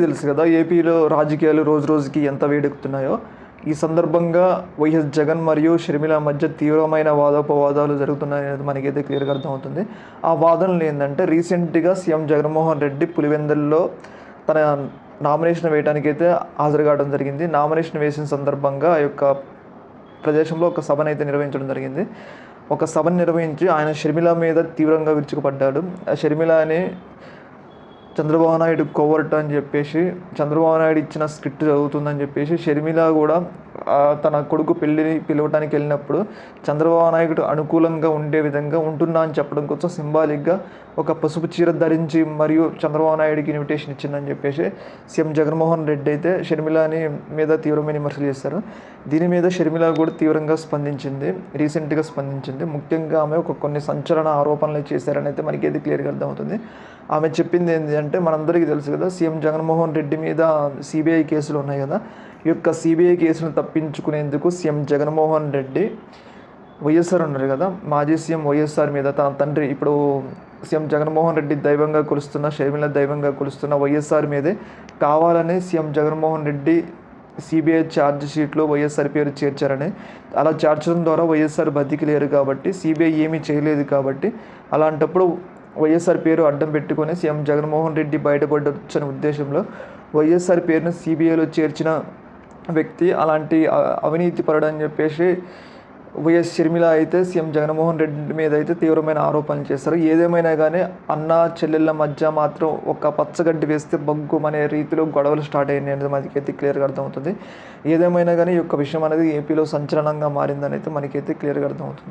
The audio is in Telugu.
తెలుసు కదా ఏపీలో రాజకీయాలు రోజు రోజుకి ఎంత వేడెక్కుతున్నాయో. ఈ సందర్భంగా వైఎస్ జగన్ మరియు షర్మిల మధ్య తీవ్రమైన వాదోపవాదాలు జరుగుతున్నాయి అనేది మనకైతే క్లియర్గా అర్థమవుతుంది. ఆ వాదనలు ఏంటంటే రీసెంట్గా సీఎం జగన్మోహన్ రెడ్డి పులివెందుల్లో తన నామినేషన్ వేయడానికి అయితే హాజరు కావడం జరిగింది. నామినేషన్ వేసిన సందర్భంగా ఆ యొక్క ప్రదేశంలో ఒక సభను అయితే నిర్వహించడం జరిగింది. ఒక సభను నిర్వహించి ఆయన షర్మిల మీద తీవ్రంగా విరుచుకుపడ్డాడు. ఆ షర్మిల అని చంద్రబాబు నాయుడు కోవర్ట్ అని చెప్పేసి చంద్రబాబు నాయుడు ఇచ్చిన స్క్రిప్ట్ చదువుతుందని చెప్పేసి షర్మిల కూడా తన కొడుకు పెళ్ళిని పిలవటానికి వెళ్ళినప్పుడు చంద్రబాబు నాయుడు అనుకూలంగా ఉండే విధంగా ఉంటున్నా అని చెప్పడం కోసం సింబాలిక్గా ఒక పసుపు చీర ధరించి మరియు చంద్రబాబు నాయుడికి ఇన్విటేషన్ ఇచ్చిందని చెప్పేసి సీఎం జగన్మోహన్ రెడ్డి అయితే షర్మిలాని మీద తీవ్రమైన విమర్శలు చేశారు. దీని మీద షర్మిల కూడా తీవ్రంగా స్పందించింది రీసెంట్గా స్పందించింది. ముఖ్యంగా ఆమె ఒక కొన్ని సంచలన ఆరోపణలు చేశారని అయితే మనకి ఏది క్లియర్గా అర్థమవుతుంది. ఆమె చెప్పింది ఏంటి అంటే మనందరికీ తెలుసు కదా సీఎం జగన్మోహన్ రెడ్డి మీద సిబిఐ కేసులు ఉన్నాయి కదా. యొక్క సిబిఐ కేసును తప్పించుకునేందుకు సీఎం జగన్మోహన్ రెడ్డి వైఎస్ఆర్ ఉన్నారు కదా. మాజీ సీఎం వైఎస్ఆర్ మీద తన తండ్రి ఇప్పుడు సీఎం జగన్మోహన్ రెడ్డి దైవంగా కొలుస్తున్న షర్మిల దైవంగా కొలుస్తున్న వైఎస్ఆర్ మీదే కావాలని CM Jaganmohan Reddy CBI charge షీట్లో వైఎస్ఆర్ పేరు చేర్చారని అలా చేర్చడం ద్వారా వైఎస్ఆర్ బతికి లేరు కాబట్టి సిబిఐ ఏమీ చేయలేదు కాబట్టి అలాంటప్పుడు వైఎస్ఆర్ పేరు అడ్డం పెట్టుకొని సీఎం జగన్మోహన్ రెడ్డి బయటపడొచ్చనే ఉద్దేశంలో వైఎస్ఆర్ పేరును సిబిఐలో చేర్చిన వ్యక్తి అలాంటి అవినీతి పరుడు అని చెప్పేసి వైఎస్ షర్మిల అయితే సీఎం జగన్మోహన్ రెడ్డి మీద అయితే తీవ్రమైన ఆరోపణలు చేశారు ఏదేమైనా కానీ అన్న చెల్లెళ్ళ మధ్య మాత్రం ఒక పచ్చగడ్డి వేస్తే బగ్గు అనే రీతిలో గొడవలు స్టార్ట్ అయ్యాయి అనేది మనకైతే క్లియర్గా అర్థమవుతుంది. ఏదేమైనా కానీ ఈ యొక్క విషయం అనేది ఏపీలో సంచలనంగా మారిందని అయితే మనకైతే క్లియర్గా అర్థమవుతుంది.